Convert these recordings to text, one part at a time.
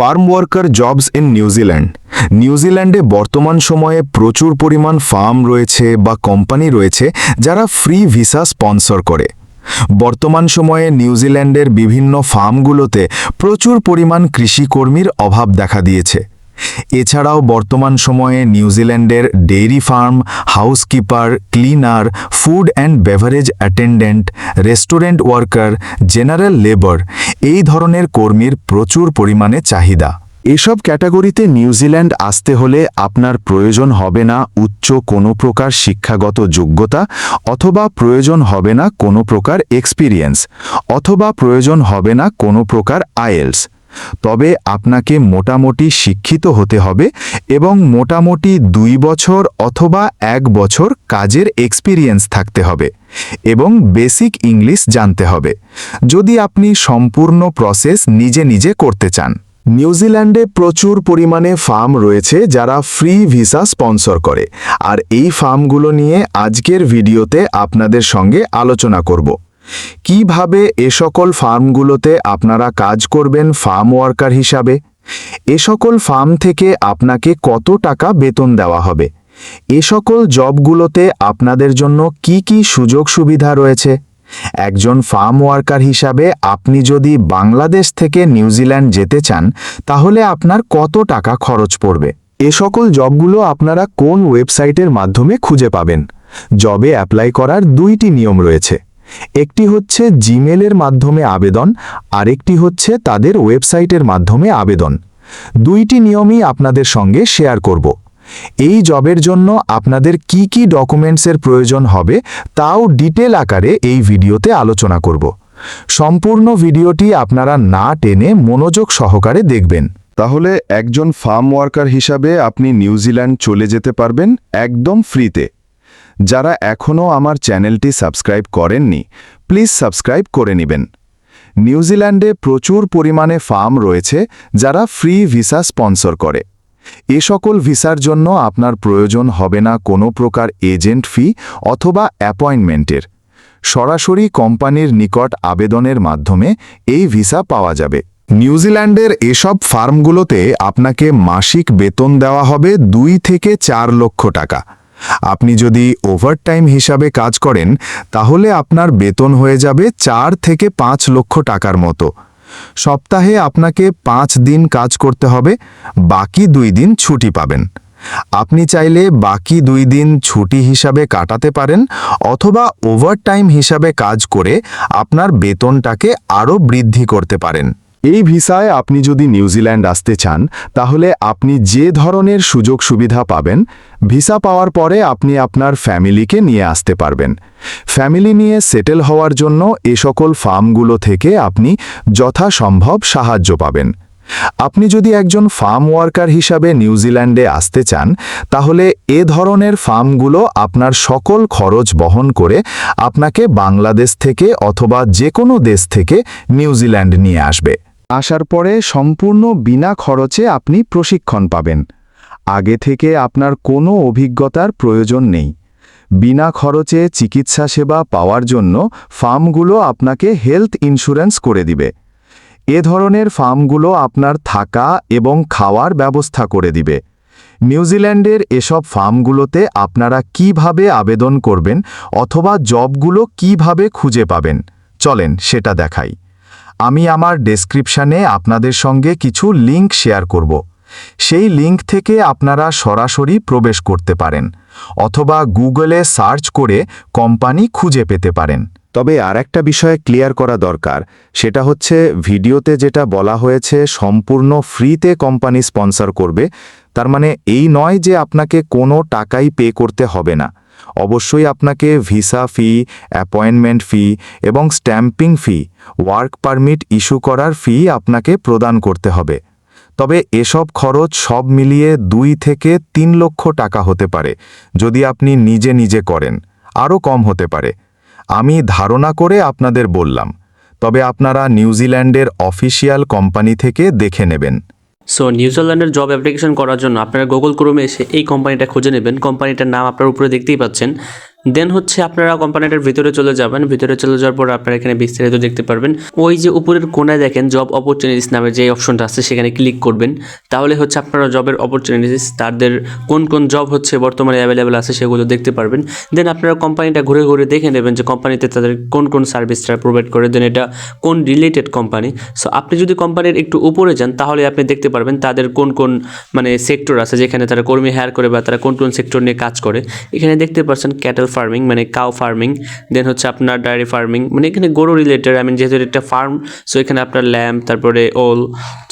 Farm worker jobs in New Zealand নিউজিল্যান্ডে বর্তমান সময়ে প্রচুর পরিমাণ ফার্ম রয়েছে বা কোম্পানি রয়েছে যারা ফ্রি ভিসা স্পন্সর করে। বর্তমান সময়ে নিউজিল্যান্ডের বিভিন্ন ফার্মগুলোতে প্রচুর পরিমাণ কৃষিকর্মীর অভাব দেখা দিয়েছে। এছাড়াও বর্তমান সময়ে নিউজিল্যান্ডের dairy farm, housekeeper, cleaner, food and beverage attendant, restaurant worker, general labour এই ধরনের কর্মীর প্রচুর পরিমাণে চাহিদা। এসব ক্যাটাগরিতে নিউজিল্যান্ড আসতে হলে আপনার প্রয়োজন হবে না উচ্চ কোনো প্রকার শিক্ষাগত যোগ্যতা অথবা প্রয়োজন হবে না কোনো প্রকার এক্সপিরিয়েন্স অথবা প্রয়োজন হবে না কোনো প্রকার আইএলস তবে আপনাকে মোটামুটি শিক্ষিত হতে হবে এবং মোটামুটি দুই বছর অথবা এক বছর কাজের এক্সপিরিয়েন্স থাকতে হবে এবং বেসিক ইংলিশ জানতে হবে। যদি আপনি সম্পূর্ণ প্রসেস নিজে নিজে করতে চান। নিউজিল্যান্ডে প্রচুর পরিমাণে ফার্ম রয়েছে যারা ফ্রি ভিসা স্পন্সর করে। আর এই ফার্মগুলো নিয়ে আজকের ভিডিওতে আপনাদের সঙ্গে আলোচনা করব। কীভাবে এ সকল ফার্মগুলোতে আপনারা কাজ করবেন ফার্ম ওয়ার্কার হিসাবে? এ সকল ফার্ম থেকে আপনাকে কত টাকা বেতন দেওয়া হবে? এ সকল জবগুলোতে আপনাদের জন্য কি কি সুযোগ সুবিধা রয়েছে? একজন ফার্ম ওয়ার্কার হিসাবে আপনি যদি বাংলাদেশ থেকে নিউজিল্যান্ড যেতে চান, তাহলে আপনার কত টাকা খরচ পড়বে? এ সকল জবগুলো আপনারা কোন ওয়েবসাইটের মাধ্যমে খুঁজে পাবেন? জবে অ্যাপ্লাই করার দুইটি নিয়ম রয়েছে। একটি হচ্ছে জিমেলের মাধ্যমে আবেদন, আরেকটি হচ্ছে তাদের ওয়েবসাইটের মাধ্যমে আবেদন। দুইটি নিয়মই আপনাদের সঙ্গে শেয়ার করব। এই জবের জন্য আপনাদের কি কি ডকুমেন্টসের প্রয়োজন হবে তাও ডিটেল আকারে এই ভিডিওতে আলোচনা করব। সম্পূর্ণ ভিডিওটি আপনারা না টেনে মনোযোগ সহকারে দেখবেন। তাহলে একজন ফার্ম ওয়ার্কার হিসাবে আপনি নিউজিল্যান্ড চলে যেতে পারবেন একদম ফ্রিতে। যারা এখনও আমার চ্যানেলটি সাবস্ক্রাইব করেননি, প্লিজ সাবস্ক্রাইব করে নেবেন। নিউজিল্যান্ডে প্রচুর পরিমাণে ফার্ম রয়েছে যারা ফ্রি ভিসা স্পন্সর করে। এ সকল ভিসার জন্য আপনার প্রয়োজন হবে না কোনো প্রকার এজেন্ট ফি অথবা অ্যাপয়েন্টমেন্টের। সরাসরি কোম্পানির নিকট আবেদনের মাধ্যমে এই ভিসা পাওয়া যাবে। নিউজিল্যান্ডের এসব ফার্মগুলোতে আপনাকে মাসিক বেতন দেওয়া হবে দুই থেকে চার লক্ষ টাকা। আপনি যদি ওভারটাইম হিসাবে কাজ করেন, তাহলে আপনার বেতন হয়ে যাবে চার থেকে পাঁচ লক্ষ টাকার মতো। সপ্তাহে আপনাকে পাঁচ দিন কাজ করতে হবে, বাকি দুই দিন ছুটি পাবেন। আপনি চাইলে বাকি দুই দিন ছুটি হিসাবে কাটাতে পারেন, অথবা ওভারটাইম হিসাবে কাজ করে আপনার বেতনটাকে আরও বৃদ্ধি করতে পারেন। এই ভিসায় আপনি যদি নিউজিল্যান্ড আসতে চান, তাহলে আপনি যে ধরনের সুযোগ সুবিধা পাবেন, ভিসা পাওয়ার পরে আপনি আপনার ফ্যামিলিকে নিয়ে আসতে পারবেন। ফ্যামিলি নিয়ে সেটেল হওয়ার জন্য এ সকল ফার্মগুলো থেকে আপনি যথাসম্ভব সাহায্য পাবেন। আপনি যদি একজন ফার্ম ওয়ার্কার হিসাবে নিউজিল্যান্ডে আসতে চান, তাহলে এ ধরনের ফার্মগুলো আপনার সকল খরচ বহন করে আপনাকে বাংলাদেশ থেকে অথবা যে কোনো দেশ থেকে নিউজিল্যান্ড নিয়ে আসবে। আসার পরে সম্পূর্ণ বিনা খরচে আপনি প্রশিক্ষণ পাবেন। আগে থেকে আপনার কোনো অভিজ্ঞতার প্রয়োজন নেই। বিনা খরচে চিকিৎসা সেবা পাওয়ার জন্য ফার্মগুলো আপনাকে হেলথ ইন্স্যুরেন্স করে দিবে। এ ধরনের ফার্মগুলো আপনার থাকা এবং খাওয়ার ব্যবস্থা করে দিবে। নিউজিল্যান্ডের এসব ফার্মগুলোতে আপনারা কীভাবে আবেদন করবেন অথবা জবগুলো কীভাবে খুঁজে পাবেন? চলেন সেটা দেখাই। আমি আমার ডেসক্রিপশানে আপনাদের সঙ্গে কিছু লিংক শেয়ার করব। সেই লিংক থেকে আপনারা সরাসরি প্রবেশ করতে পারেন, অথবা গুগলে সার্চ করে কোম্পানি খুঁজে পেতে পারেন। তবে আর একটা বিষয়ে ক্লিয়ার করা দরকার, সেটা হচ্ছে ভিডিওতে যেটা বলা হয়েছে, সম্পূর্ণ ফ্রিতে কোম্পানি স্পন্সর করবে, তার মানে এই নয় যে আপনাকে কোনো টাকাই পে করতে হবে না। অবশ্যই আপনাকে ভিসা ফি অ্যাপয়েন্টমেন্ট ফি এবং stamping fee work permit issue করার ফি আপনাকে প্রদান করতে হবে। তবে এসব খরচ সব মিলিয়ে দুই থেকে তিন লক্ষ টাকা হতে পারে, যদি আপনি নিজে নিজে করেন। আরও কম হতে পারে। আমি ধারণা করে আপনাদের বললাম, তবে আপনারা নিউজিল্যান্ডের অফিসিয়াল কোম্পানি থেকে দেখে নেবেন। সো নিউজিল্যান্ডের জব অ্যাপ্লিকেশন করার জন্য আপনারা গুগল ক্রোমে এসে এই কোম্পানিটা খুঁজে নেবেন। কোম্পানিটার নাম আপনার উপরে দেখতেই পাচ্ছেন। দেন হচ্ছে আপনারা কোম্পানিটার ভিতরে চলে যাবেন। ভিতরে চলে যাওয়ার পর আপনারা এখানে বিস্তারিত দেখতে পারবেন। ওই যে উপরের কোনায় দেখেন জব অপরচুনিটিস নামে যে অপশনটা আছে, সেখানে ক্লিক করবেন। তাহলে হচ্ছে আপনারা জবের অপরচুনিটিস তাদের কোন কোন জব হচ্ছে বর্তমানে অ্যাভেলেবেল আছে, সেগুলো দেখতে পারবেন। দেন আপনারা কোম্পানিটা ঘুরে ঘুরে দেখে নেবেন যে কোম্পানিতে তাদের কোন কোন সার্ভিসটা প্রোভাইড করে। দেন এটা কোন রিলেটেড কোম্পানি সো আপনি যদি কোম্পানির একটু উপরে যান, তাহলে আপনি দেখতে পারবেন তাদের কোন কোন মানে সেক্টর আছে, যেখানে তারা কর্মী হায়ার করে বা তারা কোন কোন সেক্টর নিয়ে কাজ করে। এখানে দেখতে পাচ্ছেন ক্যাটেল ফার্মিং মানে কাউ ফার্মিং দেন হচ্ছে আপনার ডায়েরি ফার্মিং মানে এখানে গরু রিলেটেড আই মিন যেহেতু একটা ফার্ম সো এখানে আপনার ল্যাম্প তারপরে ওল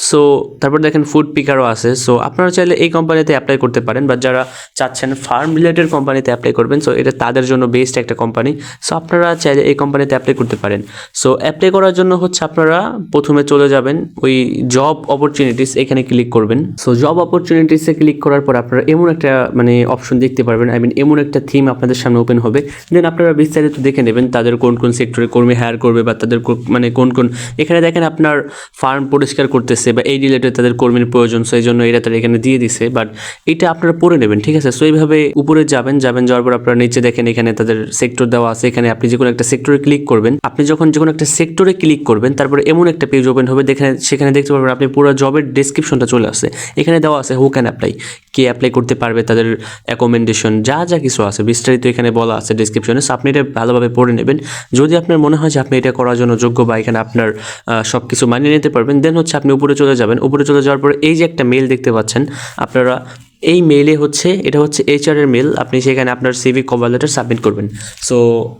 সো তারপর দেখেন ফুড পিকারও আছে সো আপনারা চাইলে এই কোম্পানিতে অ্যাপ্লাই করতে পারেন বা যারা চাচ্ছেন ফার্ম রিলেটেড কোম্পানিতে অ্যাপ্লাই করবেন সো এটা তাদের জন্য বেস্ট একটা কোম্পানি সো আপনারা চাইলে এই কোম্পানিতে অ্যাপ্লাই করতে পারেন সো অ্যাপ্লাই করার জন্য হচ্ছে আপনারা প্রথমে চলে যাবেন ওই জব অপরচুনিটিস এখানে ক্লিক করবেন সো জব অপরচুনিটিসে ক্লিক করার পর আপনারা এমন একটা মানে অপশন দেখতে পারবেন আই মিন এমন একটা থিম আপনাদের সামনে ওপেন হবে। দেন আপনারা বিস্তারিত দেখে নেবেন তাদের কোন কোন সেক্টরে কর্মী হায়ার করবে বা তাদের মানে কোন কোন এখানে দেখেন আপনার ফার্ম পরিষ্কার করতেছে বা এই রিলেটেড তাদের কর্মীর প্রয়োজন সো এই জন্য এটা তারা এখানে দিয়ে দিছে। বাট এটা আপনারা পড়ে নেবেন, ঠিক আছে? সো এইভাবে উপরে যাবেন যাবেন, যাওয়ার পর আপনারা নিচে দেখেন এখানে তাদের সেক্টর দেওয়া আছে। এখানে আপনি যে কোনো একটা সেক্টরে ক্লিক করবেন। আপনি যখন যে কোনো একটা সেক্টরে ক্লিক করবেন, তারপরে এমন একটা পেজ ওপেন হবে। দেখেন, সেখানে দেখতে পারবেন আপনি পুরো জবের ডেসক্রিপশনটা চলে আসছে। এখানে দেওয়া আছে হু ক্যান অ্যাপ্লাই কে অ্যাপ্লাই করতে পারবে তাদের অ্যাকোমেন্ডেশন যা যা কিছু আছে। বিস্তারিত এখানে বলা আছে ডিসক্রিপশনে সো আপনি এটা ভালোভাবে পড়ে নেবেন। যদি আপনার মনে হয় যে আপনি এটা করার জন্য যোগ্য বা এখানে আপনার সব কিছু মানিয়ে নিতে পারবেন দেন হচ্ছে আপনি উপরে চলে যাবেন। উপরে চলে যাওয়ার পরে এই যে একটা মেল দেখতে পাচ্ছেন, আপনারা এই মেলে হচ্ছে, এটা হচ্ছে এইচআর এর মেল আপনি সেখানে আপনার সিভি কভার লেটার সাবমিট করবেন। সো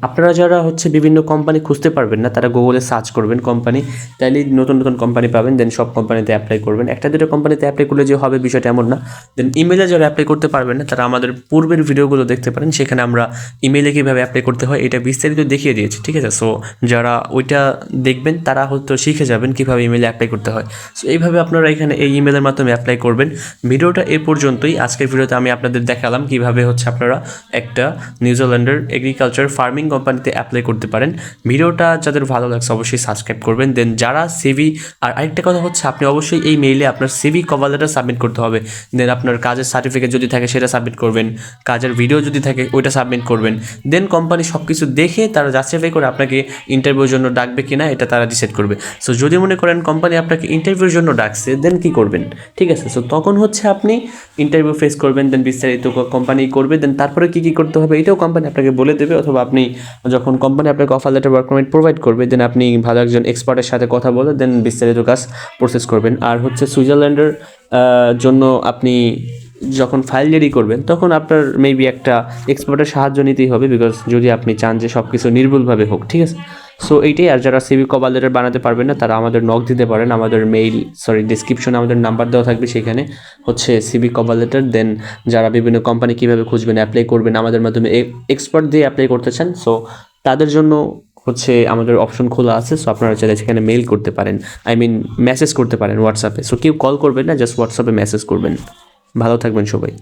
আপনারা যারা হচ্ছে বিভিন্ন কোম্পানি খুঁজতে পারবেন না, তারা গুগলে সার্চ করবেন কোম্পানি তাইলেই নতুন নতুন কোম্পানি পাবেন দেন সব কোম্পানিতে অ্যাপ্লাই করবেন। একটা দুটো কোম্পানিতে অ্যাপ্লাই করলে যে হবে বিষয়টা এমন না। দেন ইমেলে যারা অ্যাপ্লাই করতে পারবেন না, তারা আমাদের পূর্বের ভিডিওগুলো দেখতে পারেন, সেখানে আমরা ইমেলে কীভাবে অ্যাপ্লাই করতে হয়, এটা বিস্তারিত দেখিয়ে দিয়েছি, ঠিক আছে? সো যারা ওইটা দেখবেন, তারা হয়তো শিখে যাবেন কীভাবে ইমেলে অ্যাপ্লাই করতে হয়। সো এইভাবে আপনারা এখানে এই ইমেলের মাধ্যমে অ্যাপ্লাই করবেন। ভিডিওটা এ পর্যন্তই আজকের ভিডিওতে আমি আপনাদের দেখালাম কীভাবে হচ্ছে আপনারা একটা নিউজিল্যান্ডের এগ্রিকালচার ফার্মিং কোম্পানিতে অ্যাপ্লাই করতে পারেন। ভিডিওটা যাদের ভালো লাগছে অবশ্যই সাবস্ক্রাইব করবেন। দেন যারা সিভি আর আরেকটা কথা হচ্ছে, আপনি অবশ্যই এই মেইলে আপনার সিভি কভার লেটার সাবমিট করতে হবে। দেন আপনার কাজের সার্টিফিকেট যদি থাকে, সেটা সাবমিট করবেন। কাজের ভিডিও যদি থাকে, ওইটা সাবমিট করবেন। দেন কোম্পানি সব কিছু দেখে তারা জাস্টিফাই করে আপনাকে ইন্টারভিউর জন্য ডাকবে কিনা, এটা তারা ডিসাইড করবে। সো যদি মনে করেন কোম্পানি আপনাকে ইন্টারভিউর জন্য ডাকছে দেন কি করবেন? ঠিক আছে? সো তখন হচ্ছে আপনি ইন্টারভিউ ফেস করবেন দেন বিস্তারিত কোম্পানি করবে দেন তারপরে কী কী করতে হবে এটাও কোম্পানি আপনাকে বলে দেবে, অথবা আপনি যখন কোম্পানি আপনাকে offer letter work permit provide করবে দেন আপনি ভালো একজন এক্সপার্টের সাথে কথা বলে দেন বিস্তারিত কাজ প্রসেস করবেন। আর হচ্ছে সুইজারল্যান্ডের জন্য আপনি যখন ফাইল রেডি করবেন, তখন আপনার মেবি একটা এক্সপার্টের সাহায্য নিতেই হবে বিকজ যদি আপনি চান যে সব কিছু নির্ভুলভাবে হোক, ঠিক আছে? সো এইটাই, আর যারা সিভি কভার লেটার বানাতে পারবেন না, তারা আমাদের নক দিতে পারেন। আমাদের মেইল সরি ডিসক্রিপশনে আমাদের নাম্বার দেওয়া থাকবে সেখানে। হচ্ছে সিভি কভার লেটার দেন যারা বিভিন্ন কোম্পানি কীভাবে খুঁজবেন অ্যাপ্লাই করবেন, আমাদের মাধ্যমে এক্সপার্ট দিয়ে অ্যাপ্লাই করতে চান। সো তাদের জন্য হচ্ছে আমাদের অপশন খোলা আছে। সো আপনারা চাইলে সেখানে মেইল করতে পারেন। আই মিন মেসেজ করতে পারেন হোয়াটসঅ্যাপে সো কেউ কল করবেন না জাস্ট হোয়াটসঅ্যাপে মেসেজ করবেন। ভালো থাকবেন সবাই।